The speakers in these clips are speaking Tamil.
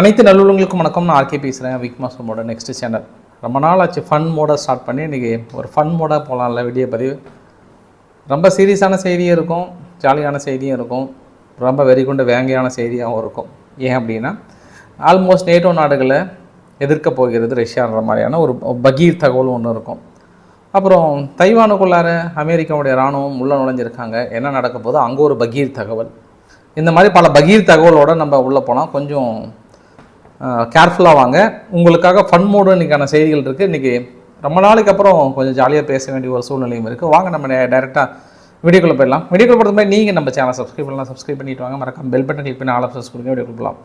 அனைத்து நல்லுள்ளங்களுக்கும் வணக்கம். நான் ஆர்கே பேசுகிறேன் விக் மாஸ்டர் நெக்ஸ்ட் சேனல் ரொம்ப நாள் ஆச்சு ஃபன் மோடாக ஸ்டார்ட் பண்ணி இன்றைக்கி ஒரு ஃபன் மோடாக போகலாம்ல வீடியோ பதிவு. ரொம்ப சீரியஸான செய்தியும் இருக்கும் ஜாலியான செய்தியும் இருக்கும் ரொம்ப வெறிகுண்ட வேங்கையான செய்தியாகவும் இருக்கும். ஏன் அப்படின்னா ஆல்மோஸ்ட் நேட்டோ நாடுகளை எதிர்க்க போகிறது ரஷ்யான்ற மாதிரியான ஒரு பகீர் தகவல் ஒன்று இருக்கும். அப்புறம் தைவானுக்குள்ளார அமெரிக்காவுடைய இராணுவம் உள்ள நுழைஞ்சிருக்காங்க. என்ன நடக்க போதோ அங்கே ஒரு பகீர் தகவல். இந்த மாதிரி பல பகீர் தகவலோடு நம்ம உள்ளே போனால் கொஞ்சம் கேர்ஃபுல்லாக வாங்க. உங்களுக்காக ஃபன் மோடு இன்றைக்கான செய்திகள் இருக்குது இன்றைக்கி ரொம்ப நாளைக்கு அப்புறம் கொஞ்சம் ஜாலியாக பேச வேண்டிய ஒரு சூழ்நிலையும் இருக்குது வாங்க நம்ம டேரெக்டாக வீடியோக்குள்ளே போயிடலாம். வீடியோக்குள்ள போகிறது மாதிரி நீங்கள் நம்ம சேனல் சப்ஸ்கிரைப் பண்ணலாம் சப்ஸ்கிரைப் பண்ணிட்டு வாங்க. மறக்காம பெல் பட்டன் கிளிக் பண்ணி ஆல் ஆப்ஷன்ஸ் கொடுங்க. வீடியோக்குள்ள போகலாம்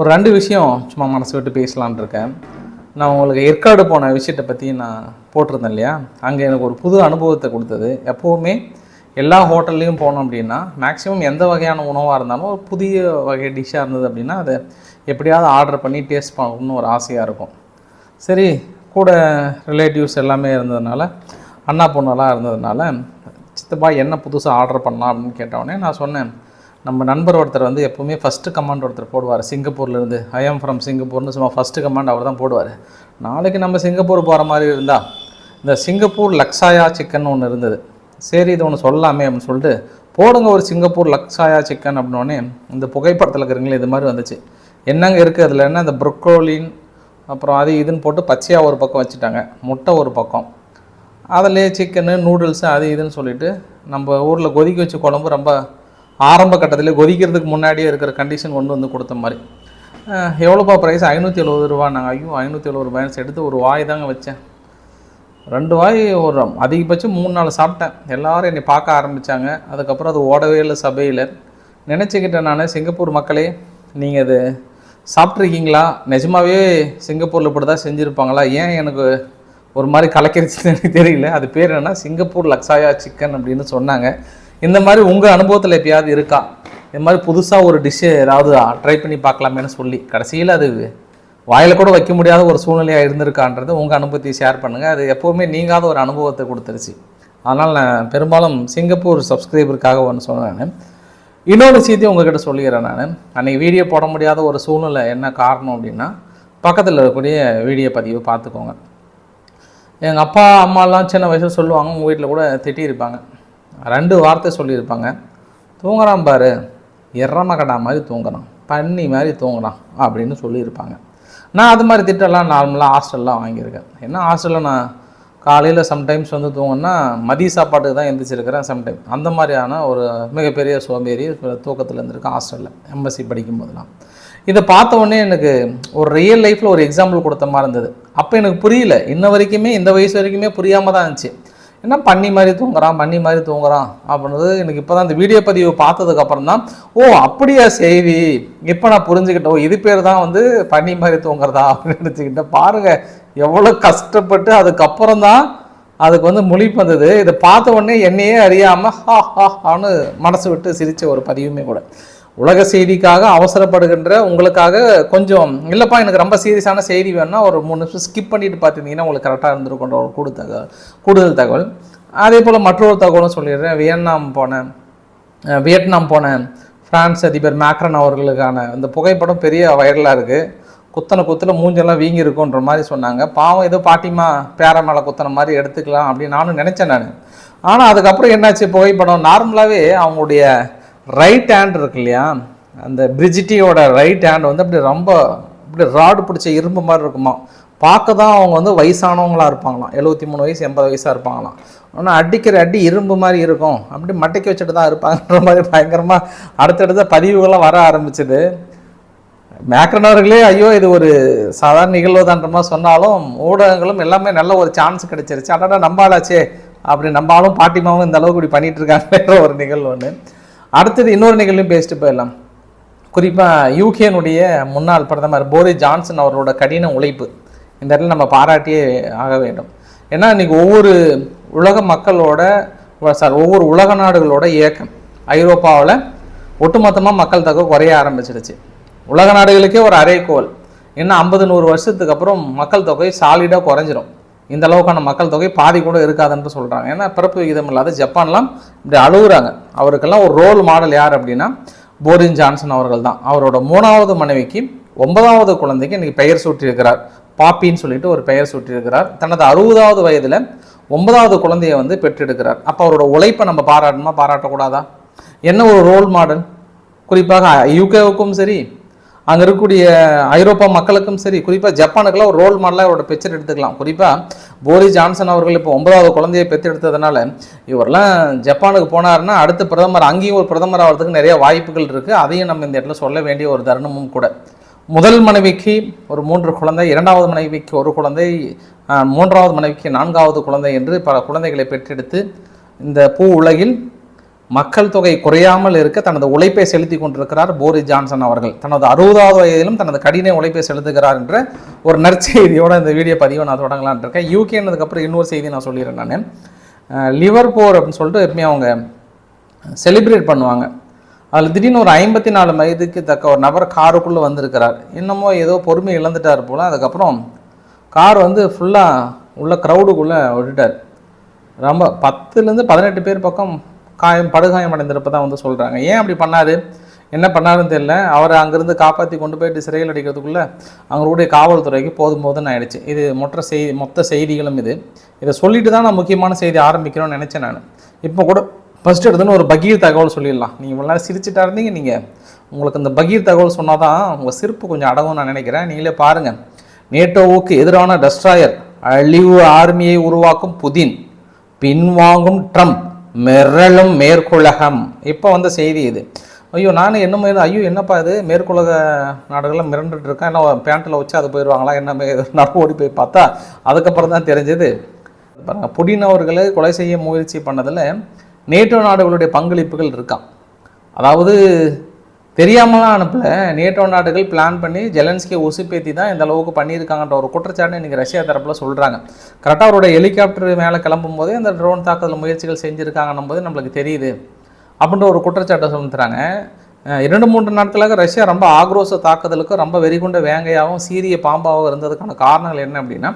ஒரு ரெண்டு விஷயம் சும்மா மனசு விட்டு பேசலான் இருக்கேன். நான் உங்களுக்கு ஏற்காடு போன விஷயத்தை பற்றி நான் போட்டிருந்தேன் இல்லையா? அங்கே எனக்கு ஒரு புது அனுபவத்தை கொடுத்தது. எப்போவுமே எல்லா ஹோட்டல்லையும் போனோம் அப்படின்னா மேக்ஸிமம் எந்த வகையான உணவாக இருந்தாலும் ஒரு புதிய வகை டிஷ்ஷாக இருந்தது அப்படின்னா அதை எப்படியாவது ஆர்டர் பண்ணி டேஸ்ட் பண்ணணும்னு ஒரு ஆசையாக இருக்கும். சரி கூட ரிலேட்டிவ்ஸ் எல்லாமே இருந்ததுனால அண்ணா பொண்ணெல்லாம் இருந்ததுனால சித்தப்பா என்ன புதுசாக ஆர்டர் பண்ணலாம் அப்படின்னு கேட்டவுடனே நான் சொன்னேன் நம்ம நண்பர் ஒருத்தர் வந்து எப்போவுமே ஃபஸ்ட்டு கமாண்ட் ஒருத்தர் போடுவார் சிங்கப்பூர்லேருந்து. ஐ எம் ஃப்ரம் சிங்கப்பூர்னு சும்மா ஃபஸ்ட்டு கமாண்ட் அவர் தான் போடுவார். நாளைக்கு நம்ம சிங்கப்பூர் போகிற மாதிரி இருந்தால் இந்த சிங்கப்பூர் லக்ஸாயா சிக்கன் ஒன்று இருந்தது. சரி இது ஒன்று சொல்லலாமே அப்படின்னு சொல்லிட்டு போடுங்க ஒரு சிங்கப்பூர் லக்ஸாயா சிக்கன் அப்படின்னோடனே இந்த புகைப்படத்தில் இருக்கிறீங்களே இது மாதிரி வந்துச்சு. என்னங்க இருக்குது அதில் என்ன? இந்த ப்ரொக்கோலின் அப்புறம் அது இதுன்னு போட்டு பச்சையாக ஒரு பக்கம் வச்சுட்டாங்க. முட்டை ஒரு பக்கம். அதிலே சிக்கனு நூடுல்ஸு அது இதுன்னு சொல்லிட்டு நம்ம ஊரில் கொதிக்க வச்ச குழம்பு ரொம்ப ஆரம்ப கட்டத்திலே கொதிக்கிறதுக்கு முன்னாடியே இருக்கிற கண்டிஷன் கொண்டு வந்து கொடுத்த மாதிரி. எவ்வளோப்பா ப்ரைஸ் ஐநூற்றி எழுபது ரூபா நாங்கள் ஐயோ ஐநூற்றி எழுபது ரூபாய்னு எடுத்து ஒரு வாய் தாங்க வச்சேன். ரெண்டு வாய் ஒரு அதிகபட்சம் மூணு நாள் சாப்பிட்டேன். எல்லாரும் என்னை பார்க்க ஆரம்பித்தாங்க அதுக்கப்புறம் அது ஓடவே இல்லை சபையில். நினச்சிக்கிட்டேன் நான் சிங்கப்பூர் மக்களே நீங்கள் அது சாப்பிட்ருக்கீங்களா நிஜமாவே சிங்கப்பூரில் இப்படி தான் செஞ்சுருப்பாங்களா? ஏன் எனக்கு ஒரு மாதிரி கலக்கிருச்சுன்னு எனக்கு தெரியல. அது பேர் என்னென்னா சிங்கப்பூர் லக்ஸாயா சிக்கன் அப்படின்னு சொன்னாங்க. இந்த மாதிரி உங்கள் அனுபவத்தில் எப்பயாவது இருக்கா? இந்த மாதிரி புதுசாக ஒரு டிஷ்ஷு ஏதாவது ட்ரை பண்ணி பார்க்கலாமேன்னு சொல்லி. கடைசியில் அது வாயில் கூட வைக்க முடியாத ஒரு சூழ்நிலையாக இருந்திருக்கான்றது உங்கள் அனுபவத்தை ஷேர் பண்ணுங்கள் அது எப்போவுமே நீங்காத ஒரு அனுபவத்தை கொடுத்துருச்சு. அதனால் நான் பெரும்பாலும் சிங்கப்பூர் சப்ஸ்கிரைபருக்காக ஒன்று சொன்னேன் இன்னொரு விஷயத்தையும் உங்ககிட்ட சொல்லிடுறேன் நான். அன்றைக்கி வீடியோ போட முடியாத ஒரு சூழ்நிலை என்ன காரணம் அப்படின்னா பக்கத்தில் இருக்கக்கூடிய வீடியோ பதிவை பார்த்துக்கோங்க. எங்கள் அப்பா அம்மாலாம் சின்ன வயசில் சொல்லுவாங்க உங்கள் வீட்டில் கூட திட்டியிருப்பாங்க. ரெண்டு வார்த்தை சொல்லியிருப்பாங்க. தூங்குறான் பாரு. எர்ரம கடா மாதிரி தூங்குறான். பன்னி மாதிரி தூங்குறான் அப்படின்னு சொல்லியிருப்பாங்க. நான் அது மாதிரி திட்டம்லாம் நார்மலாக ஹாஸ்டல்லாம் வாங்கியிருக்கேன். ஏன்னா ஹாஸ்டலில் நான் காலையில் சம்டைம்ஸ் வந்து தூங்கன்னா மதிய சாப்பாட்டுக்கு தான் எந்திரிச்சிருக்கிறேன் சம்டைம் அந்த மாதிரியான ஒரு மிகப்பெரிய சோம்பேறி தூக்கத்தில் இருந்திருக்கேன் ஹாஸ்டலில் எம்எஸ்சி படிக்கும்போதெல்லாம். இதை பார்த்த உடனே எனக்கு ஒரு ரியல் லைஃப்பில் ஒரு எக்ஸாம்பிள் கொடுத்த மாதிரி இருந்தது. அப்போ எனக்கு புரியல. இன்ன வரைக்குமே இந்த வயசு வரைக்குமே புரியாமல் தான் இருந்துச்சு. என்ன பண்ணி மாதிரி தூங்குறான் பண்ணி மாதிரி தூங்குறான் அப்படின்றது எனக்கு இப்போ தான் இந்த வீடியோ பதிவு பார்த்ததுக்கப்புறம் தான் ஓ அப்படியா செய்தி இப்போ நான் புரிஞ்சுக்கிட்டேன். ஓ இது பேர் தான் வந்து பண்ணி மாதிரி தூங்குறதா அப்படின்னு நினச்சிக்கிட்டேன். பாருங்கள் எவ்வளோ கஷ்டப்பட்டு அதுக்கப்புறம் தான் அதுக்கு வந்து முழிப்பு வந்தது. இதை பார்த்த உடனே என்னையே அறியாமல் ஹா ஹா ஹான்னு மனசு விட்டு சிரித்த ஒரு பதிவுமே கூட. உலக செய்திக்காக அவசரப்படுகின்ற உங்களுக்காக கொஞ்சம் இல்லைப்பா எனக்கு ரொம்ப சீரியஸான செய்தி வேணும்னா ஒரு மூணு நிமிஷம் ஸ்கிப் பண்ணிட்டு பார்த்துருந்தீங்கன்னா உங்களுக்கு கரெக்டாக இருந்திருக்கும் ஒரு கூடு தகவல் கூடுதல் தகவல். அதே போல் மற்றொரு தகவலும் சொல்லிடுறேன். வியட்நாம் போனேன் வியட்நாம் போனேன் பிரான்ஸ் அதிபர் மேக்ரன் அவர்களுக்கான இந்த புகைப்படம் பெரிய வைரலாக இருக்குது குத்தனை குத்தில் மூஞ்செல்லாம் வீங்கி இருக்குன்ற மாதிரி சொன்னாங்க. பாவம் ஏதோ பாட்டிமா பேர மேலே குத்தனை மாதிரி எடுத்துக்கலாம் அப்படின்னு நானும் நினச்சேன் நான். ஆனால் அதுக்கப்புறம் என்னாச்சு புகைப்படம்? நார்மலாகவே அவங்களுடைய ரைட் ஹேண்ட் இருக்கு இல்லையா? அந்த பிரிஜிட்டியோட ரைட் ஹேண்ட் வந்து அப்படி ரொம்ப அப்படி ராடு பிடிச்ச இரும்பு மாதிரி இருக்குமா? பார்க்க தான் அவங்க வந்து வயசானவங்களா இருப்பாங்களாம். எழுபத்தி மூணு வயசு எண்பது வயசாக இருப்பாங்களாம். ஆனால் அடிக்கிற அடி இரும்பு மாதிரி இருக்கும். அப்படி மட்டைக்கு வச்சுட்டு தான் இருப்பாங்கன்ற மாதிரி பயங்கரமாக அடுத்தடுத்த பதிவுகள்லாம் வர ஆரம்பிச்சது. மேக்ரனவர்களே ஐயோ இது ஒரு சாதாரண நிகழ்வு தான்றமா சொன்னாலும் ஊடகங்களும் எல்லாமே நல்ல ஒரு சான்ஸ் கிடைச்சிருச்சு. அடடா நம்பாளாச்சே அப்படி நம்பாலும் பாட்டிமாவும் இந்த அளவுக்கு இப்படி பண்ணிகிட்டு இருக்காங்கன்ற ஒரு நிகழ்வு ஒன்று அடுத்தது இன்னொரு நிகழ்வையும் பேசிட்டு போயிடலாம். குறிப்பாக யூகேனுடைய முன்னாள் பிரதமர் போரிஸ் ஜான்சன் அவரோட கடின உழைப்பு. இந்த இடத்துல நம்ம பாராட்டியே ஆக வேண்டும். ஏன்னா இன்னைக்கு ஒவ்வொரு உலக மக்களோட சார் ஒவ்வொரு உலக நாடுகளோட இயக்கம். ஐரோப்பாவில் ஒட்டுமொத்தமாக மக்கள் தொகை குறைய ஆரம்பிச்சிடுச்சு உலக நாடுகளுக்கே ஒரு அரைக்கோல் இன்னும் ஐம்பது நூறு வருஷத்துக்கு அப்புறம் மக்கள் தொகை சாலிடாக குறைஞ்சிரும். இந்த அளவுக்கான மக்கள் தொகை பாதி கூட இருக்காதுன்னு சொல்கிறாங்க ஏன்னா பிறப்பு விகிதம் இல்லாத ஜப்பான்லாம் இப்படி அழுகுறாங்க. அவருக்கெல்லாம் ஒரு ரோல் மாடல் யார் அப்படின்னா போரின் ஜான்சன் அவர்கள் தான். அவரோட மூணாவது மனைவிக்கு ஒன்பதாவது குழந்தைக்கு இன்றைக்கி பெயர் சூட்டியிருக்கிறார். பாப்பின்னு சொல்லிட்டு ஒரு பெயர் சூட்டியிருக்கிறார். தனது அறுபதாவது வயதில் ஒன்பதாவது குழந்தையை வந்து பெற்றெடுக்கிறார். அப்போ அவரோட உழைப்பை நம்ம பாராட்டணுமா? பாராட்டக்கூடாதா? என்ன ஒரு ரோல் மாடல் குறிப்பாக யூகேவுக்கும் சரி அங்கே இருக்கக்கூடிய ஐரோப்பா மக்களுக்கும் சரி குறிப்பாக ஜப்பானுக்கெல்லாம் ஒரு ரோல் மாடலாக அவரோட பிக்சர் எடுத்துக்கலாம். குறிப்பாக போரிஸ் ஜான்சன் அவர்கள் இப்போ ஒன்பதாவது குழந்தையை பெற்றெடுத்ததுனால இவரெல்லாம் ஜப்பானுக்கு போனார்னா அடுத்த பிரதமர் அங்கேயும் ஒரு பிரதமர் ஆகிறதுக்கு நிறைய வாய்ப்புகள் இருக்குது அதையும் நம்ம இந்த இடத்துல சொல்ல வேண்டிய ஒரு தருணமும் கூட. முதல் மனைவிக்கு ஒரு மூன்று குழந்தை இரண்டாவது மனைவிக்கு ஒரு குழந்தை மூன்றாவது மனைவிக்கு நான்காவது குழந்தை என்று பல குழந்தைகளை பெற்றெடுத்து இந்த பூ உலகில் மக்கள் தொகை குறையாமல் இருக்க தனது உழைப்பை செலுத்தி கொண்டிருக்கிறார் போரிஸ் ஜான்சன் அவர்கள். தனது அறுபதாவது வயதிலும் தனது கடின உழைப்பை செலுத்துகிறார் என்ற ஒரு நற்செய்தியோட இந்த வீடியோ பதிவை நான் தொடங்கலான் இருக்கேன். யூகேனதுக்கப்புறம் இன்னொரு செய்தி நான் சொல்லிடுறேன் நான். லிவர் போர் அப்படின்னு சொல்லிட்டு எப்பவுமே அவங்க செலிப்ரேட் பண்ணுவாங்க. அதில் திடீர்னு ஒரு ஐம்பத்தி நாலு வயதுக்கு தக்க ஒரு நபர் காருக்குள்ளே வந்திருக்கிறார். இன்னமும் ஏதோ பொறுமை இழந்துட்டார் போல். அதுக்கப்புறம் கார் வந்து ஃபுல்லாக உள்ள க்ரௌடுக்குள்ளே விட்டுட்டார். ரொம்ப பத்துலேருந்து பதினெட்டு பேர் பக்கம் காயம் படுகாயம் அடைந்திருப்பதான் வந்து சொல்கிறாங்க ஏன் அப்படி பண்ணாரு? என்ன பண்ணாருன்னு தெரியல. அவரை அங்கேருந்து காப்பாற்றி கொண்டு போயிட்டு சிறையில் அடிக்கிறதுக்குள்ளே அவங்களுடைய காவல்துறைக்கு போதும் போதுன்னு ஆயிடுச்சு. இது மொத்த செய்தி மொத்த செய்திகளும் இது. இதை சொல்லிட்டு தான் நான் முக்கியமான செய்தி ஆரம்பிக்கணும்னு நினச்சேன் நான். இப்போ கூட ஃபர்ஸ்ட் எடுத்துன்னு ஒரு பகீர் தகவல் சொல்லிடலாம். நீங்கள் இவ்வளோ நேரம் சிரிச்சிட்டா இருந்தீங்க நீங்கள் உங்களுக்கு இந்த பகீர் தகவல் சொன்னால் தான் உங்கள் சிரிப்பு கொஞ்சம் அடங்கும் நான் நினைக்கிறேன். நீங்களே பாருங்கள் நேட்டோவுக்கு எதிரான டஸ்ட்ராயர் அழிவு ஆர்மியை உருவாக்கும் புதின் பின்வாங்கும் ட்ரம்ப் மெரளும் மேற்குலகம். இப்போ வந்த செய்தி இது. ஐயோ நானும் என்ன மாதிரி ஐயோ என்னப்பா இது? மேற்குலக நாடுகளில் மிரண்டுட்டு இருக்கேன் என்ன பேண்ட்டில் வச்சு அது போயிடுவாங்களா என்ன நான் ஓடி போய் பார்த்தா அதுக்கப்புறம் தான் தெரிஞ்சது. பாருங்கள் புடினவர்களை கொலை செய்ய முயற்சி பண்ணதில் நேட்டோ நாடுகளுடைய பங்களிப்புகள் இருக்கான் அதாவது தெரியாமலாம் அனுப்பல. நேட்டோ நாடுகள் பிளான் பண்ணி ஜெலன்ஸ்கியை உசுப்பேத்தி தான் இந்த அளவுக்கு பண்ணியிருக்காங்கன்ற ஒரு குற்றச்சாட்டு இன்றைக்கி ரஷ்யா தரப்பில் சொல்கிறாங்க கரெக்டாக அவரோட ஹெலிகாப்டர் மேலே கிளம்பும் போதே அந்த ட்ரோன் தாக்குதல் முயற்சிகள் செஞ்சுருக்காங்கன்னும் போது நம்மளுக்கு தெரியுது. அப்படின்ற ஒரு குற்றச்சாட்டை சொல்லுறாங்க இரண்டு மூன்று நாட்களாக ரஷ்யா ரொம்ப ஆக்ரோஷ தாக்குதலுக்கு ரொம்ப வெறிகுண்ட வேங்கையாகவும் சீரிய பாம்பாகவும் இருந்ததுக்கான காரணங்கள் என்ன அப்படின்னா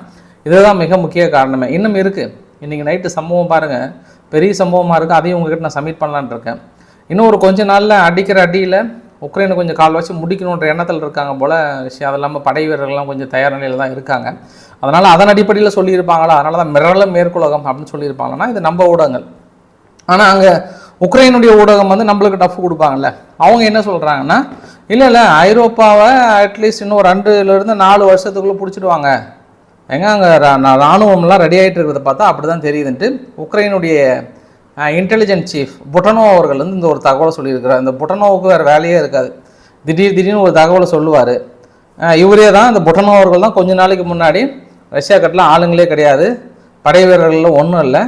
இதுதான் மிக முக்கிய காரணமே. இன்னும் இருக்குது இன்றைக்கி நைட்டு சம்பவம் பாருங்கள் பெரிய சம்பவமாக இருக்குது அதையும் உங்ககிட்ட நான் சப்மிட் பண்ணலான் இருக்கேன். இன்னும் ஒரு கொஞ்ச நாளில் அடிக்கிற அடியில் உக்ரைனை கொஞ்சம் கால் வச்சு முடிக்கணுன்ற எண்ணத்தில் இருக்காங்க போல். விஷயம் அது இல்லாமல் படை வீரர்கள்லாம் கொஞ்சம் தயார் நிலையில் தான் இருக்காங்க. அதனால் அதன் அடிப்படையில் சொல்லியிருப்பாங்களா? அதனால தான் மிரள மேற்குலகம் அப்படின்னு சொல்லியிருப்பாங்கன்னா இது நம்ம ஊடகங்கள். ஆனால் அங்கே உக்ரைனுடைய ஊடகம் வந்து நம்மளுக்கு டஃப் கொடுப்பாங்கல்ல. அவங்க என்ன சொல்கிறாங்கன்னா இல்லை இல்லை ஐரோப்பாவை அட்லீஸ்ட் இன்னும் ஒரு ரெண்டுலேருந்து நாலு வருஷத்துக்குள்ளே பிடிச்சிடுவாங்க. எங்க அங்கே ராணுவம்லாம் ரெடி ஆகிட்டு இருக்கிறத பார்த்தா அப்படி தான் தெரியுதுன்ட்டு உக்ரைனுடைய இன்டெலிஜென்ட் சீஃப் புட்டனோ அவர்கள் வந்து இந்த ஒரு தகவலை சொல்லியிருக்கிறார். இந்த புட்டனோவுக்கு வேறு வேலையே இருக்காது. திடீர் திடீர்னு ஒரு தகவலை சொல்லுவார். இவரே தான் இந்த புட்டனோ அவர்கள் தான் கொஞ்ச நாளைக்கு முன்னாடி ரஷ்யா கட்டில் ஆளுங்களே கிடையாது. படை வீரர்களில் ஒன்றும் இல்லை.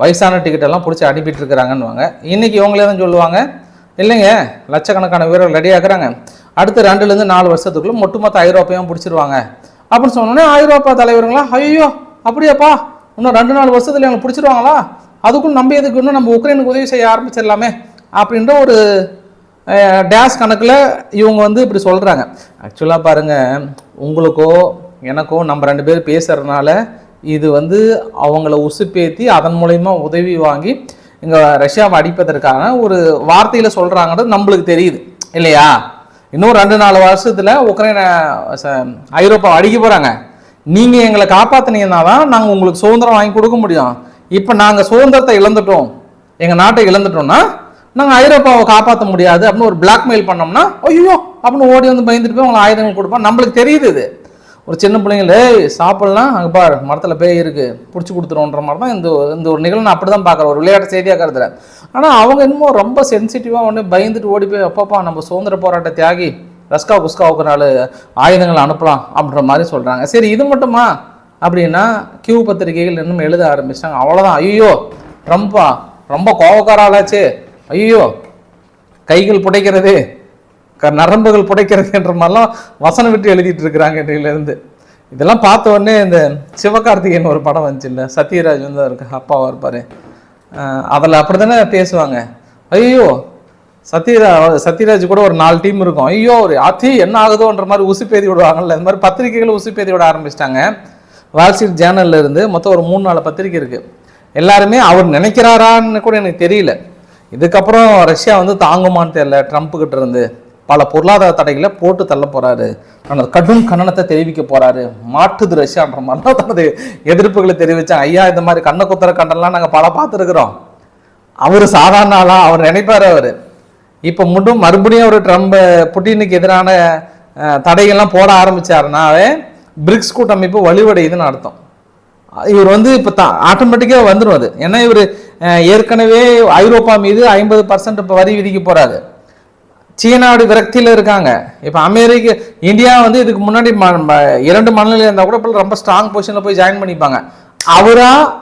வயசான டிக்கெட்டெல்லாம் பிடிச்சி அனுப்பிட்டு இருக்கிறாங்கன்னுவாங்க. இன்றைக்கி இவங்களே தான் சொல்லுவாங்க. இல்லைங்க லட்சக்கணக்கான வீரர்கள் ரெடி ஆக்குறாங்க அடுத்த ரெண்டுலேருந்து நாலு வருஷத்துக்குள்ளே ஒட்டுமொத்த ஐரோப்பையும் பிடிச்சிருவாங்க. அப்படின்னு சொன்னோன்னே ஐரோப்பா தலைவருங்களா ஐயோ அப்படியாப்பா இன்னும் ரெண்டு நாலு வருஷத்தில் எங்களை பிடிச்சிருவாங்களா? அதுக்கும் நம்ம எதுக்கு இன்னும் நம்ம உக்ரைனுக்கு உதவி செய்ய ஆரம்பிச்சிடலாமே அப்படின்ற ஒரு டேஸ் கணக்கில் இவங்க வந்து இப்படி சொல்கிறாங்க ஆக்சுவலாக பாருங்கள் உங்களுக்கோ எனக்கோ நம்ம ரெண்டு பேரும் பேசுகிறதுனால இது வந்து அவங்கள உசுப்பேத்தி அதன் மூலயமா உதவி வாங்கி இங்கே ரஷ்யாவை அடிப்பதற்கான ஒரு வார்த்தையில் சொல்கிறாங்கன்றது நம்மளுக்கு தெரியுது. இல்லையா? இன்னும் ரெண்டு நாலு வருஷத்தில் உக்ரைனை ச- ஐரோப்பா அடிக்க போகிறாங்க நீங்கள் எங்களை காப்பாற்றினீங்கன்னா தான் நாங்கள் உங்களுக்கு சுதந்திரம் வாங்கி கொடுக்க முடியும். இப்போ நாங்கள் சுதந்திரத்தை இழந்துட்டோம். எங்கள் நாட்டை இழந்துட்டோம்னா நாங்கள் ஐரோப்பாவை காப்பாற்ற முடியாது அப்படின்னு ஒரு பிளாக்மெயில் பண்ணோம்னா ஐயோ அப்படின்னு ஓடி வந்து பயந்துட்டு போய் அவங்களை ஆயுதங்கள் கொடுப்போம் நம்மளுக்கு தெரியுது இது. ஒரு சின்ன பிள்ளைங்கள சாப்பிட்லாம்? அங்கே பார் மரத்தில் பேய் இருக்கு பிடிச்சி கொடுத்துருன்ற மாதிரி தான் இந்த இந்த ஒரு நிகழ்வு நான் அப்படி தான் பார்க்குறேன். ஒரு விளையாட்டு செய்தியாக கருதுறேன் ஆனால் அவங்க என்னமோ ரொம்ப சென்சிட்டிவாக ஒன்று பயந்துட்டு ஓடி போய் அப்பப்பா நம்ம சுதந்திர போராட்ட தியாகி ரஸ்கா குஸ்காவுக்கு நாலு ஆயுதங்கள் அனுப்பலாம் அப்படின்ற மாதிரி சொல்கிறாங்க சரி இது மட்டுமா? அப்படின்னா கியூ பத்திரிகைகள் இன்னும் எழுத ஆரம்பிச்சிட்டாங்க. அவ்வளோதான் ஐயோ ட்ரம்ப்பா ரொம்ப கோவக்காராளாச்சே ஐயோ கைகள் புடைக்கிறது க நரம்புகள் புடைக்கிறதுன்ற மாதிரிலாம் வசனம் விட்டு எழுதிட்டு இருக்கிறாங்க இன்றையிலேருந்து இதெல்லாம் பார்த்த உடனே இந்த சிவகார்த்திகேயன் ஒரு படம் வந்துச்சு இல்லை? சத்யராஜ் வந்து அவருக்கு அப்பாவாக இருப்பார். அதில் அப்படி தானே பேசுவாங்க. ஐயோ சத்யரா சத்யராஜ் கூட ஒரு நாலு டீம் இருக்கும். ஐயோ ஒரு அத்தி என்ன ஆகுதோன்ற மாதிரி உசுப்பேதி விடுவாங்கல்ல? இந்த மாதிரி பத்திரிகைகள் உசுப்பேதி விட ஆரம்பிச்சிட்டாங்க. வால் ஸ்ட்ரீட் இருந்து மொத்தம் ஒரு மூணு நாலு பத்திரிக்கை இருக்குது எல்லாருமே அவர் நினைக்கிறாரான்னு கூட எனக்கு தெரியல. இதுக்கப்புறம் ரஷ்யா வந்து தாங்குமான்னு தெரியல. ட்ரம்ப்புக்கிட்ட இருந்து பல பொருளாதார தடைகளை போட்டு தள்ள போகிறாரு ஆனால் கடும் கண்டனத்தை தெரிவிக்க போகிறாரு மாட்டுது ரஷ்யான்ற மாதிரிலாம் தனது எதிர்ப்புகளை தெரிவித்தேன் ஐயா இந்த மாதிரி கண்ணை குத்துற கண்டனம்லாம் நாங்கள் பல பார்த்துருக்குறோம். அவர் சாதாரண ஆளாக அவர் நினைப்பார் அவர். இப்போ மட்டும் மறுபடியும் ஒரு ட்ரம்ப் புட்டினுக்கு எதிரான தடைகள்லாம் போட ஆரம்பித்தாருனாவே பிரிக்ஸ் கூட்டமைப்பு வலுவடையுதுன்னு அர்த்தம். இவர் வந்து இப்போ தான் ஆட்டோமேட்டிக்காக வந்துடும் அது. ஏன்னா இவர் ஏற்கனவே ஐரோப்பா மீது ஐம்பது பர்சன்ட் இப்போ வரி விதிக்க போகிறாரு சீனாவோட விரக்தியில் இருக்காங்க. இப்போ அமெரிக்க இந்தியா வந்து இதுக்கு முன்னாடி ம- ம- இரண்டு மாநிலம் இருந்தால் கூட இப்போ ரொம்ப ஸ்ட்ராங் பொசிஷனில் போய் ஜாயின் பண்ணிப்பாங்க. அவராக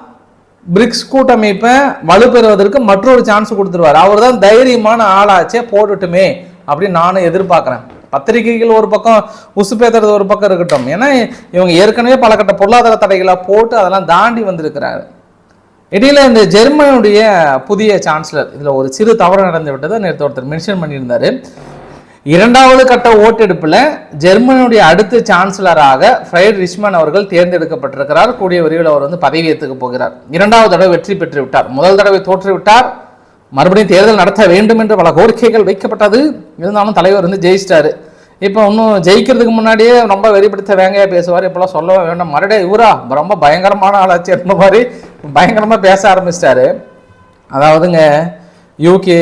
பிரிக்ஸ் கூட்டமைப்பை வலுப்பெறுவதற்கு மற்றொரு சான்ஸ் கொடுத்துருவார். அவர் தான் தைரியமான ஆளாச்சே போட்டுட்டுமே அப்படின்னு நானும் எதிர்பார்க்குறேன். பத்திரிகைகள் ஒரு பக்கம் உசுப்பேத்துறது ஒரு பக்கம் இருக்கட்டும். ஏன்னா இவங்க ஏற்கனவே பல கட்ட பொருளாதார தடைகளை போட்டு அதெல்லாம் தாண்டி வந்திருக்கிறாரு. இடையில இந்த ஜெர்மனியுடைய புதிய சான்சலர் இதில் ஒரு சிறு தவறு நடந்து விட்டதை நேற்று ஒருத்தர் மென்ஷன் பண்ணியிருந்தார். இரண்டாவது கட்ட ஓட்டெடுப்பில் ஜெர்மனியுடைய அடுத்த சான்சலராக ஃப்ரைட் ரிஷ்மன் அவர்கள் தேர்ந்தெடுக்கப்பட்டிருக்கிறார். கூடிய விரைவில் அவர் வந்து பதவியேற்றுக்க போகிறார். இரண்டாவது தடவை வெற்றி பெற்று விட்டார். முதல் தடவை தோற்று விட்டார். மறுபடியும் தேர்தல் நடத்த வேண்டும் என்று பல கோரிக்கைகள் வைக்கப்பட்டது. இருந்தாலும் தலைவர் வந்து ஜெயிச்சிட்டாரு. இப்போ இன்னும் ஜெயிக்கிறதுக்கு முன்னாடியே ரொம்ப வெளிப்படுத்த வேங்கையாக பேசுவார். இப்போலாம் சொல்ல வேண்டாம். மறுபடியும் இவரா? ரொம்ப பயங்கரமான ஆளாச்சு அந்த மாதிரி பயங்கரமாக பேச ஆரம்பிச்சிட்டாரு. அதாவதுங்க யூகே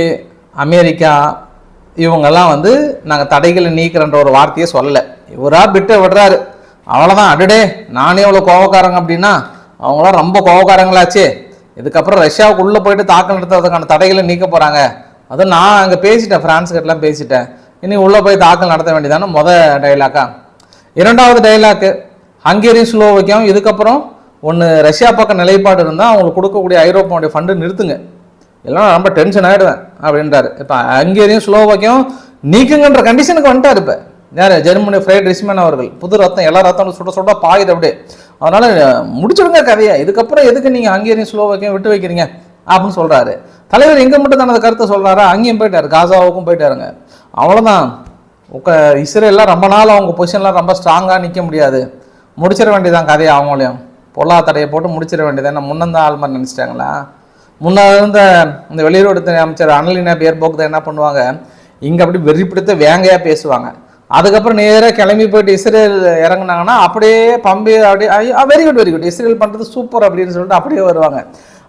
அமெரிக்கா இவங்கெல்லாம் வந்து நாங்கள் தடைகளை நீக்கிறன்ற ஒரு வார்த்தையை சொல்லலை. இவராக பிட்டு விடுறாரு. அவ்வளோதான் அடுடே நானே இவ்வளோ கோவக்காரங்க அப்படின்னா அவங்களாம் ரொம்ப கோவக்காரங்களாச்சே. இதுக்கப்புறம் ரஷ்யாவுக்கு உள்ளே போயிட்டு தாக்கல் நடத்துறதுக்கான தடைகளை நீக்க போகிறாங்க அதுவும் நான் அங்கே பேசிட்டேன். ஃப்ரான்ஸ் கிட்டலாம் பேசிட்டேன். இனி உள்ளே போய் தாக்கல் நடத்த வேண்டியதான முத டைலாக்கா இரண்டாவது டைலாக்கு ஹங்கேரி ஸ்லோவைக்கும் இதுக்கப்புறம் ஒன்று ரஷ்யா பக்கம் நிலைப்பாடு இருந்தால் அவங்களுக்கு கொடுக்கக்கூடிய ஐரோப்பாவுடைய ஃபண்டு நிறுத்துங்க. எல்லாம் ரொம்ப டென்ஷன் ஆகிடுவேன் அப்படின்றாரு. இப்போ ஹங்கேரியும் ஸ்லோவாக்கியும் நீக்குங்கன்ற கண்டிஷனுக்கு வந்துட்டார் இப்போ. யார்? ஜெர்மனி ஃப்ரைட் ரிஸ்மேன் அவர்கள். புது ரத்தம் எல்லா ரத்தம் சுட சுட பாயுது அப்படியே. அதனால் முடிச்சிடுங்க கதையை. இதுக்கப்புறம் எதுக்கு நீங்கள் ஹங்கேரியும் ஸ்லோவாக்கியும் விட்டு வைக்கிறீங்க? அப்படின்னு சொல்கிறாரு தலைவர் எங்கே மட்டும் தனது கருத்தை சொல்கிறாரா அங்கேயும் போயிட்டாரு காசாவுக்கும் போயிட்டாருங்க. அவ்வளோதான் உக்க இஸ்ரேல்லாம் ரொம்ப நாள் அவங்க பொசிஷன்லாம் ரொம்ப ஸ்ட்ராங்காக நிற்க முடியாது. முடிச்சிட வேண்டியதான் கதையை அவங்களையும் பொல்லா தடையை போட்டு முடிச்சிட வேண்டியதான் என்ன? முன்னந்த ஆள் மாதிரி நினச்சிட்டாங்களா? முன்ன இருந்த இந்த வெளியுறவுத்துறை அமைச்சர் அனலினா பேர்போக்கு தான் என்ன பண்ணுவாங்க? இங்கே அப்படி வெறி பிடித்த வேங்கையாக பேசுவாங்க. அதுக்கப்புறம் நேராக கிளம்பி போயிட்டு இஸ்ரேல் இறங்குனாங்கன்னா அப்படியே பம்பி அப்படியே very good very good Israel பண்ணுறது சூப்பர் அப்படின்னு சொல்லிட்டு அப்படியே வருவாங்க.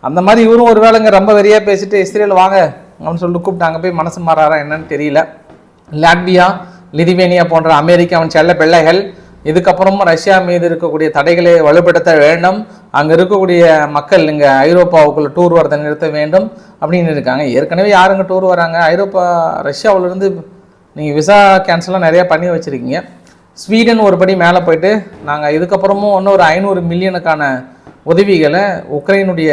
அந்த மாதிரி இவரும் ஒரு வேளைங்க ரொம்ப வெறியாக பேசிட்டு இஸ்ரேல் வாங்க அப்படின்னு சொல்லிட்டு கூப்பிட்டாங்க போய் மனசு மாறாரா என்னன்னு தெரியல. லாட்வியா லிதுவேனியா போன்ற அமெரிக்காவின் செல்ல பிள்ளைகள் இதுக்கப்புறமும் ரஷ்யா மீது இருக்கக்கூடிய தடைகளை வலுப்படுத்த வேண்டும். அங்கே இருக்கக்கூடிய மக்கள் இங்கே ஐரோப்பாவுக்குள்ளே டூர் வரதை நிறுத்த வேண்டும் அப்படின்னு இருக்காங்க. ஏற்கனவே யாருங்க டூர் வராங்க? ஐரோப்பா ரஷ்யாவிலேருந்து நீங்கள் விசா கேன்சல்லாம் நிறையா பண்ணி வச்சுருக்கீங்க. ஸ்வீடன் ஒரு படி மேலே போயிட்டு நாங்கள் இதுக்கப்புறமும் இன்னும் ஒரு ஐநூறு மில்லியனுக்கான உதவிகளை உக்ரைனுடைய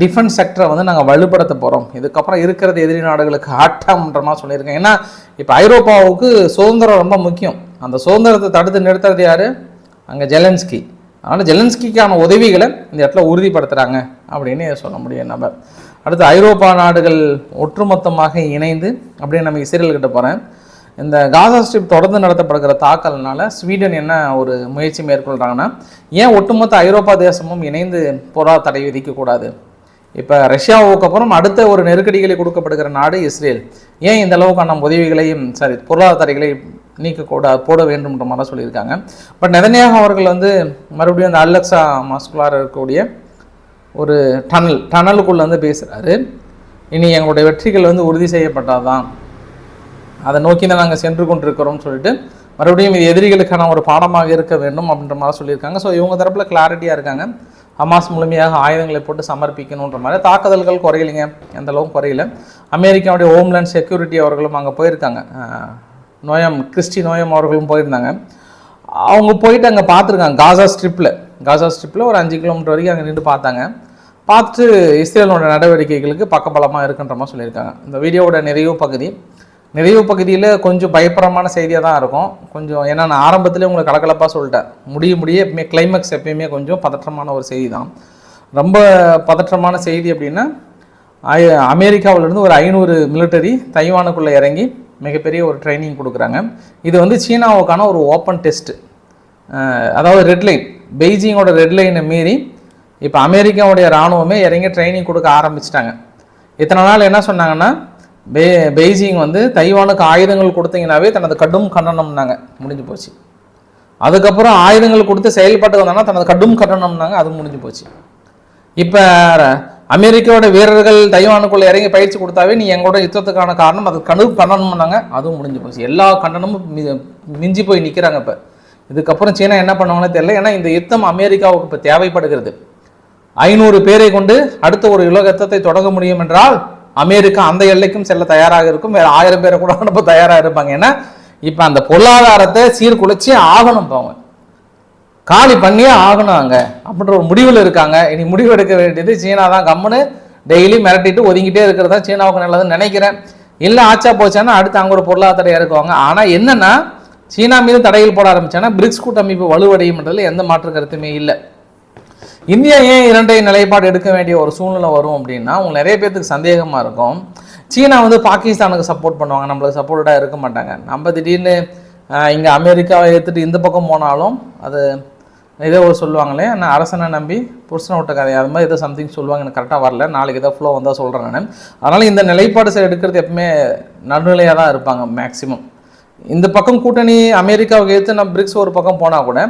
டிஃபென்ஸ் செக்டரை வந்து நாங்கள் வலுப்படுத்த போகிறோம் இதுக்கப்புறம் இருக்கிறது எதிரி நாடுகளுக்கு ஆட்டம்ன்ற மாதிரி சொல்லியிருக்கேன் ஏன்னா இப்போ ஐரோப்பாவுக்கு சுதந்திரம் ரொம்ப முக்கியம். அந்த சுதந்திரத்தை தடுத்து நிறுத்துறது யார்? அங்கே ஜெலன்ஸ்கி. அதனால் ஜெலன்ஸ்கிக்கான உதவிகளை இந்த இடத்துல உறுதிப்படுத்துகிறாங்க அப்படின்னு சொல்ல முடியும் நம்ம. அடுத்து ஐரோப்பா நாடுகள் ஒட்டுமொத்தமாக இணைந்து அப்படியே நம்ம இஸ்ரேல் கிட்ட போகிறேன் இந்த காசா ஸ்ட்ரிப் தொடர்ந்து நடத்தப்படுகிற தாக்கல்னால ஸ்வீடன் என்ன ஒரு முயற்சி மேற்கொள்கிறாங்கன்னா ஏன் ஒட்டுமொத்த ஐரோப்பா தேசமும் இணைந்து போரா தடை விதிக்கக்கூடாது இப்போ ரஷ்யாவுக்கு அப்புறம் அடுத்த ஒரு நெருக்கடிகளை கொடுக்கப்படுகிற நாடு இஸ்ரேல். ஏன் இந்த அளவுக்கான உதவிகளையும் சரி பொருளாதாரங்களை நீக்கக்கூட நீக்கக்கூடாது போட வேண்டும்ன்ற மாதிரி சொல்லியிருக்காங்க. பட் நெதன்யாக அவர்கள் வந்து மறுபடியும் அந்த அல்லக்ஸா மாஸ்குலார் இருக்கக்கூடிய ஒரு டனல் டனலுக்குள்ளே வந்து பேசுகிறாரு இனி எங்களுடைய வெற்றிகள் வந்து உறுதி செய்யப்பட்டாதான். அதை நோக்கி தான் நாங்கள் சென்று கொண்டிருக்கிறோம்னு சொல்லிட்டு மறுபடியும் இது எதிரிகளுக்கான ஒரு பாடமாக இருக்க வேண்டும் அப்படின்ற மாதிரி சொல்லியிருக்காங்க. ஸோ இவங்க தரப்பில் கிளாரிட்டியாக இருக்காங்க. ஹமாஸ் முழுமையாக ஆயுதங்களை போட்டு சமர்ப்பிக்கணுன்ற மாதிரி தாக்குதல்கள் குறையலைங்க எந்த அளவுக்கு குறையல. அமெரிக்காவுடைய ஹோம்லேண்ட் செக்யூரிட்டி அவர்களும் அங்கே போயிருக்காங்க. நோயம் கிறிஸ்டி நோயம் அவர்களும் போயிருந்தாங்க. அவங்க போயிட்டு அங்கே பார்த்துருக்காங்க காசா ஸ்ட்ரிப்பில் காசா ஸ்ட்ரிப்பில் ஒரு அஞ்சு கிலோமீட்டர் வரைக்கும் அங்கே நின்று பார்த்தாங்க. பார்த்துட்டு இஸ்ரேலோட நடவடிக்கைகளுக்கு பக்கபலமாக இருக்குன்ற மாதிரி சொல்லியிருக்காங்க. இந்த வீடியோவோட நிறைவு பகுதி. நிறைவு பகுதியில் கொஞ்சம் பயப்பரமான செய்தியாக தான் இருக்கும். கொஞ்சம் ஏன்னா நான் ஆரம்பத்திலே உங்களுக்கு கலக்கலப்பாக சொல்லிட்டேன். முடிய முடிய எப்பயுமே கிளைமேக்ஸ் எப்பயுமே கொஞ்சம் பதற்றமான ஒரு செய்தி தான் ரொம்ப பதற்றமான செய்தி அப்படின்னா அமெரிக்காவிலேருந்து ஒரு ஐநூறு மிலிட்டரி தைவானுக்குள்ளே இறங்கி மிகப்பெரிய ஒரு ட்ரைனிங் கொடுக்குறாங்க. இது வந்து சீனாவுக்கான ஒரு ஓப்பன் டெஸ்ட்டு அதாவது ரெட் லைன் பெய்ஜிங்கோட ரெட் லைனை மீறி இப்போ அமெரிக்காவுடைய இராணுவமே இறங்கி ட்ரைனிங் கொடுக்க ஆரம்பிச்சிட்டாங்க. இத்தனை நாள் என்ன சொன்னாங்கன்னா பே பெய்ஜிங் வந்து தைவானுக்கு ஆயுதங்கள் கொடுத்தீங்கன்னாவே தனது கடும் கண்டனம்னாங்க. முடிஞ்சு போச்சு. அதுக்கப்புறம் ஆயுதங்கள் கொடுத்து செயல்பட்டு வந்தாங்கன்னா தனது கடும் கண்டனம்னாங்க. அது முடிஞ்சு போச்சு. இப்போ அமெரிக்காவோட வீரர்கள் தைவானுக்குள்ள இறங்கி பயிற்சி கொடுத்தாவே நீ எங்களோட யுத்தத்துக்கான காரணம். அது கடு கண்டனம்னாங்க. அதுவும் முடிஞ்சு போச்சு. எல்லா கண்டனமும் மி- மிஞ்சி போய் நிற்கிறாங்க இப்போ. இதுக்கப்புறம் சீனா என்ன பண்ணுவாங்கன்னு தெரியல. ஏன்னா இந்த யுத்தம் அமெரிக்காவுக்கு இப்போ தேவைப்படுகிறது. ஐநூறு பேரை கொண்டு அடுத்த ஒரு உலக யுத்தத்தை தொடங்க முடியும் என்றால் அமெரிக்கா அந்த எல்லைக்கும் செல்ல தயாராக இருக்கும். வேற ஆயிரம் பேரை கூட அனுப்ப தயாராக இருப்பாங்க. ஏன்னா இப்போ அந்த பொருளாதாரத்தை சீர்குலைச்சி ஆகணும் இப்போ அவங்க காலி பண்ணியே ஆகணும் அங்கே. அப்படின்ற ஒரு முடிவில் இருக்காங்க. இனி முடிவு எடுக்க வேண்டியது சீனா தான் கம்முன்னு டெய்லி மிரட்டிட்டு ஒதுங்கிட்டே இருக்கிறது தான் சீனாவுக்கு நல்லதுன்னு நினைக்கிறேன். இல்லை ஆச்சா போச்சான்னா அடுத்து அங்கே ஒரு பொருளாதார இருக்குவாங்க. இறக்குவாங்க ஆனால் என்னென்னா சீனா மீது தடையில் போட ஆரம்பிச்சாங்கன்னா பிரிக்ஸ் கூட்டமைப்பு வலுவடையும்ன்றதுல எந்த மாற்று கருத்துமே இல்லை. இந்தியா ஏன் இரண்டை நிலைப்பாடு எடுக்க வேண்டிய ஒரு சூழ்நிலை வரும் அப்படின்னா உங்களுக்கு நிறைய பேர்த்துக்கு சந்தேகமாக இருக்கும். சீனா வந்து பாகிஸ்தானுக்கு சப்போர்ட் பண்ணுவாங்க. நம்மளுக்கு சப்போர்ட்டாக இருக்க மாட்டாங்க. நம்ம திடீர்னு இங்கே அமெரிக்காவை ஏற்றுட்டு இந்த பக்கம் போனாலும் அது ஏதோ ஒரு சொல்லுவாங்களே நான் அரசனை நம்பி புருஷனை விட்ட கதை அது மாதிரி ஏதோ சம்திங் சொல்லுவாங்க. எனக்கு கரெக்டாக வரல. நாளைக்கு ஏதோ ஃப்ளோ வந்தால் சொல்கிறேன் நான். அதனால் இந்த நிலைப்பாடு எடுக்கிறது எப்பவுமே நடுநிலையாக தான் இருப்பாங்க மேக்ஸிமம் இந்த பக்கம் கூட்டணி அமெரிக்காவுக்கு எடுத்து நம்ம பிரிக்ஸ் ஒரு பக்கம் போனால் கூட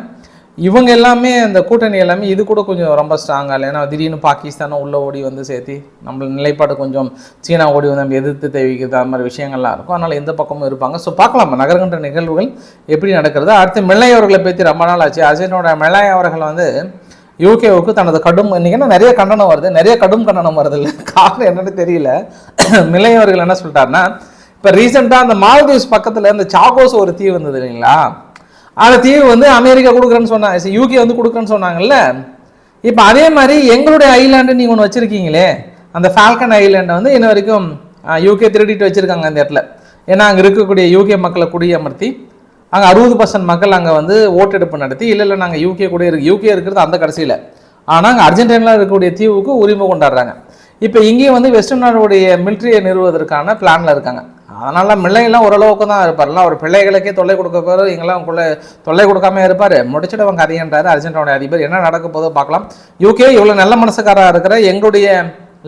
இவங்க எல்லாமே அந்த கூட்டணி எல்லாமே இது கூட கொஞ்சம் ரொம்ப ஸ்ட்ராங்காக இல்லை. ஏன்னா திடீர்னு பாகிஸ்தானும் உள்ள ஓடி வந்து சேர்த்து நம்ம நிலைப்பாடு கொஞ்சம் சீனா ஓடி வந்து நம்ம எதிர்த்து தெரிவிக்கிறது அது மாதிரி விஷயங்கள்லாம் இருக்கும். அதனால் எந்த பக்கமும் இருப்பாங்க. ஸோ பார்க்கலாம்? நகர்கின்ற நிகழ்வுகள் எப்படி நடக்கிறது? அடுத்து மெல்லை அவர்களை பற்றி ரொம்ப நாள் ஆச்சு. அஜயனோட மெல்லை அவர்கள் வந்து யூகேவுக்கு தனது கடும் இன்றைக்கினா நிறைய கண்டனம் வருது. நிறைய கடும் கண்டனம் வருது இல்லை? காரணம் என்னன்னு தெரியல. மில்லையவர்கள் என்ன சொல்லிட்டாருன்னா இப்போ ரீசெண்டாக அந்த மால்தீவ்ஸ் பக்கத்தில் இந்த சாகோஸ் ஒரு தீ வந்தது இல்லைங்களா? அந்த தீவு வந்து அமெரிக்கா கொடுக்குறேன்னு சொன்னாங்க யூகே வந்து கொடுக்குறேன்னு சொன்னாங்கல்ல? இப்போ அதே மாதிரி எங்களுடைய ஐலாண்டு நீங்கள் ஒன்று வச்சுருக்கீங்களே அந்த ஃபால்கன் ஐலாண்டை வந்து இன்ன வரைக்கும் யூகே திருடிட்டு வச்சுருக்காங்க அந்த இடத்துல. ஏன்னா அங்கே இருக்கக்கூடிய யூகே மக்களை குடியமர்த்தி அங்கே அறுபது பர்சன்ட் மக்கள் அங்கே வந்து ஓட்டெடுப்பு நடத்தி இல்லை இல்லை நாங்கள் யூகே கூட இருக்கு யூகே இருக்கிறது அந்த கடைசியில். ஆனால் அங்கே அர்ஜென்டினாவில் இருக்கக்கூடிய தீவுக்கு உரிமை கொண்டாடுறாங்க. இப்போ இங்கேயும் வந்து வெஸ்டர்ன் நாடுடைய மிலிட்ரியை நிறுவுவதற்கான பிளானில் இருக்காங்க. அதனால மில்லையெல்லாம் ஓரளவுக்கு தான் இருப்பார்ல அவர் பிள்ளைகளுக்கே தொல்லை கொடுக்க போகிற இங்கெல்லாம் கொள்ளை தொல்லை கொடுக்காம இருப்பார். முடிச்சிடவங்க கதையன்றாரு அர்ஜென்டினாவுடைய அதிபர். என்ன நடக்க போதோ பார்க்கலாம். யூகே இவ்வளோ நல்ல மனசுக்காராக இருக்கிற எங்களுடைய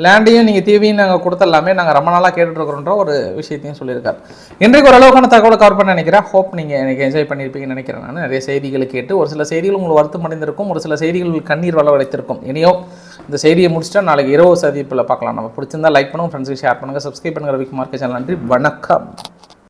லேண்டையும் நீங்கள் தீவையும் நாங்கள் கொடுத்துடலாமே. நாங்கள் ரொம்ப நாளாக கேட்டுட்ருக்குறோன்ற ஒரு விஷயத்தையும் சொல்லியிருக்காரு. இன்றைக்கு ஓரளவுக்கான தகவலை கவர் பண்ண நினைக்கிறேன். ஹோப் நீங்கள் எனக்கு என்ஜாய் பண்ணியிருப்பீங்கன்னு நினைக்கிறேன் நான். நிறைய செய்திகளை கேட்டு ஒரு சில செய்திகள் உங்களுக்கு வருத்தம் அடைந்திருக்கும் ஒரு சில செய்திகள் கண்ணீர் வளவடைத்திருக்கும் இனியோ இந்த செய்தியை முடிச்சுட்டா நாளைக்கு இரவு சதிப்பில் பார்க்கலாம். நம்ம பிடிச்சிருந்தா லைக் பண்ணுங்கள் ஃப்ரெண்ட்ஸுக்கு ஷேர் பண்ணுங்கள் சப்ஸ்கிரைப் பண்ணுங்கள் ரவிக்குமார்க்கு சேனல் நன்றி. வணக்கம்.